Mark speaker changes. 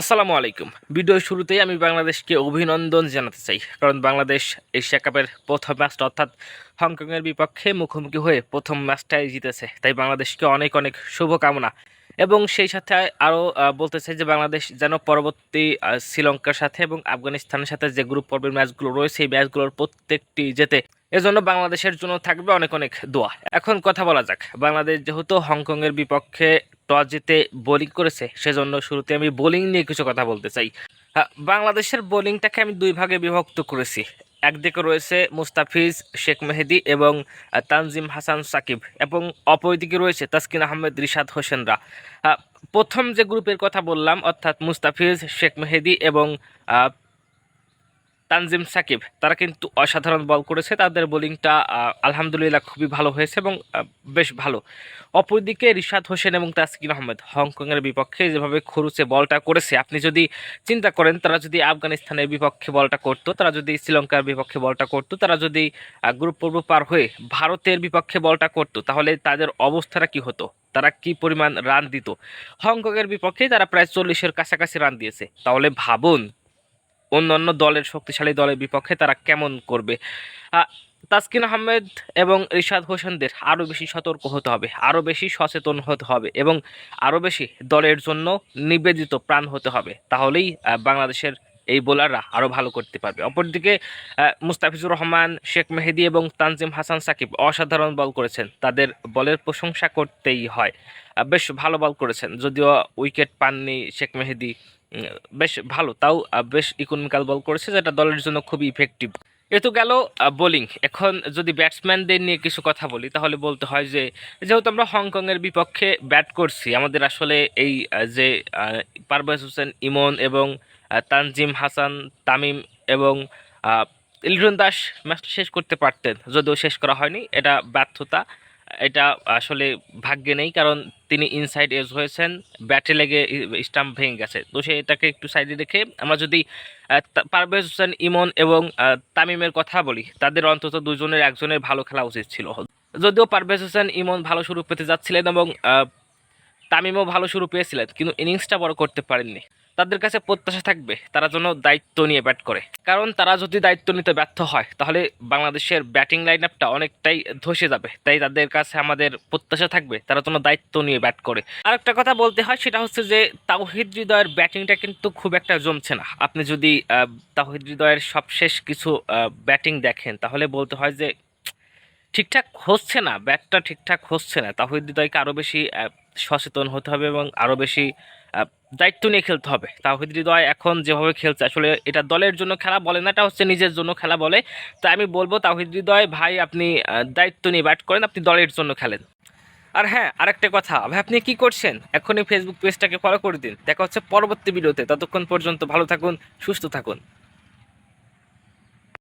Speaker 1: আসসালামু আলাইকুম। ভিডিওর শুরুতেই আমি বাংলাদেশকে অভিনন্দন জানাতে চাই। কারণ বাংলাদেশ এশিয়া কাপের প্রথম ম্যাচটা অর্থাৎ হংকংয়ের বিপক্ষে মুখোমুখি হয়ে প্রথম ম্যাচটাই জিতেছে। তাই বাংলাদেশকে অনেক অনেক শুভকামনা। এবং সেই সাথে আরও বলতে চাই যে বাংলাদেশ যেন পরবর্তী শ্রীলঙ্কার সাথে এবং আফগানিস্তানের সাথে যে গ্রুপ পর্বের ম্যাচগুলো রয়েছে, এই ম্যাচগুলোর প্রত্যেকটি যেতে এজন্য বাংলাদেশের জন্য থাকবে অনেক অনেক দোয়া। এখন কথা বলা যাক। বাংলাদেশ যেহেতু হংকংয়ের বিপক্ষে টস জিতে বোলিং করেছে সেজন্য শুরুতে আমি বোলিং নিয়ে কিছু কথা বলতে চাই। হ্যাঁ, বাংলাদেশের বোলিংটাকে আমি দুই ভাগে বিভক্ত করেছি। একদিকে রয়েছে মুস্তাফিজ শেখ মেহেদি এবং তানজিম হাসান সাকিব এবং অপরদিকে রয়েছে তাসকিন আহমেদ রিশাদ হোসেনরা। প্রথম যে গ্রুপের কথা বললাম অর্থাৎ মুস্তাফিজ শেখ মেহেদি এবং তানজিম সাকিব, তারা কিন্তু অসাধারণ বল করেছে। তাদের বোলিংটা আলহামদুলিল্লাহ খুবই ভালো হয়েছে এবং বেশ ভালো। অপরদিকে রিশাদ হোসেন এবং তাসকিন আহমেদ, হংকংয়ের বিপক্ষে যেভাবে খরুচে বলটা করেছে, আপনি যদি চিন্তা করেন, তারা যদি আফগানিস্তানের বিপক্ষে বলটা করতো, তারা যদি শ্রীলঙ্কার বিপক্ষে বলটা করতো, তারা যদি গ্রুপ পর্ব পার হয়ে ভারতের বিপক্ষে বলটা করতো, তাহলে তাদের অবস্থাটা কি হতো? তারা কি পরিমাণ রান দিত? হংকংয়ের বিপক্ষে তারা প্রায় চল্লিশের কাছাকাছি রান দিয়েছে। তাহলে ভাবুন অন্যান্য দলের শক্তিশালী দলের বিপক্ষে তারা কেমন করবে? তাসকিন আহমেদ এবং রিশাদ হোসেনদের আরও বেশি সতর্ক হতে হবে আরও বেশি সচেতন হতে হবে এবং আরও বেশি দলের জন্য নিবেদিত প্রাণ হতে হবে। তাহলেই বাংলাদেশের এই বোলাররা আরও ভালো করতে পারবে। অপরদিকে মুস্তাফিজুর রহমান, শেখ মেহেদি এবং তানজিম হাসান সাকিব অসাধারণ বল করেছেন। তাদের বলের প্রশংসা করতেই হয়। বেশ ভালো বল করেছেন, যদিও উইকেট পাননি শেখ মেহেদি। বেশ ভালো, তাও বেশ ইকোনমিক্যাল বল করেছে, যেটা দলের জন্য খুবই ইফেক্টিভ এ তো গেল বোলিং এখন যদি ব্যাটসম্যানদের নিয়ে কিছু কথা বলি, তাহলে বলতে হয় যে, যেহেতু আমরা হংকংয়ের বিপক্ষে ব্যাট করছি, আমাদের আসলে এই যে পারভেজ হোসেন ইমন এবং তানজিম হাসান, তামিম এবং লিটন দাস ম্যাচটা শেষ করতে পারতেন, যদিও শেষ করা হয়নি, এটা ব্যর্থতা। এটা আসলে ভাগ্যে নেই, কারণ তিনি ইনসাইড এজ হয়েছেন ব্যাটে লেগে স্টাম্প ভেঙে গেছে। তো সে এটাকে একটু সাইডে রেখে আমরা যদি পারভেজ হোসেন, ইমন এবং তামিমের কথা বলি, তাদের অন্তত দুজনের একজনের ভালো খেলা উচিত ছিল। যদিও পারভেজ হোসেন, ইমন ভালো শুরু পেতে যাচ্ছিলেন এবং তামিমও ভালো শুরু পেয়েছিলেন কিন্তু ইনিংসটা বড় করতে পারেননি। তাদের কাছে প্রত্যাশা থাকবে তারা যেন দায়িত্ব নিয়ে ব্যাট করে। কারণ তারা যদি দায়িত্ব নিতে ব্যর্থ হয় তাহলে বাংলাদেশের ব্যাটিং লাইন আপটা অনেকটাই ধসে যাবে। তাই তাদের কাছে আমাদের প্রত্যাশা থাকবে তারা যেন দায়িত্ব নিয়ে ব্যাট করে। আরেকটা কথা বলতে হয় সেটা হচ্ছে যে তাওহিদ হৃদয়ের ব্যাটিংটা কিন্তু খুব একটা জমছে না। আপনি যদি আহ, তাওহিদ হৃদয়ের সবশেষ কিছু ব্যাটিং দেখেন তাহলে বলতে হয় যে ঠিকঠাক হচ্ছে না ব্যাটটা ঠিকঠাক হচ্ছে না। তাহিদ হৃদয়কে আরও বেশি সচেতন হতে হবে এবং আরও বেশি দায়িত্ব নিয়ে খেলতে হবে। তাহিদ হৃদয় এখন যেভাবে খেলছে, আসলে এটা দলের জন্য খেলা বলে না, এটা হচ্ছে নিজের জন্য খেলা বলে। তাই আমি বলব তাহিদ হৃদয় ভাই, আপনি দায়িত্ব নিয়ে ব্যাট করেন, আপনি দলের জন্য খেলেন। আর হ্যাঁ আরেকটা কথা, ভাই, আপনি কি করছেন? এখনই ফেসবুক পেজটাকে ফলো করে দিন। দেখা হচ্ছে পরবর্তী ভিডিওতে ততক্ষণ পর্যন্ত ভালো থাকুন, সুস্থ থাকুন।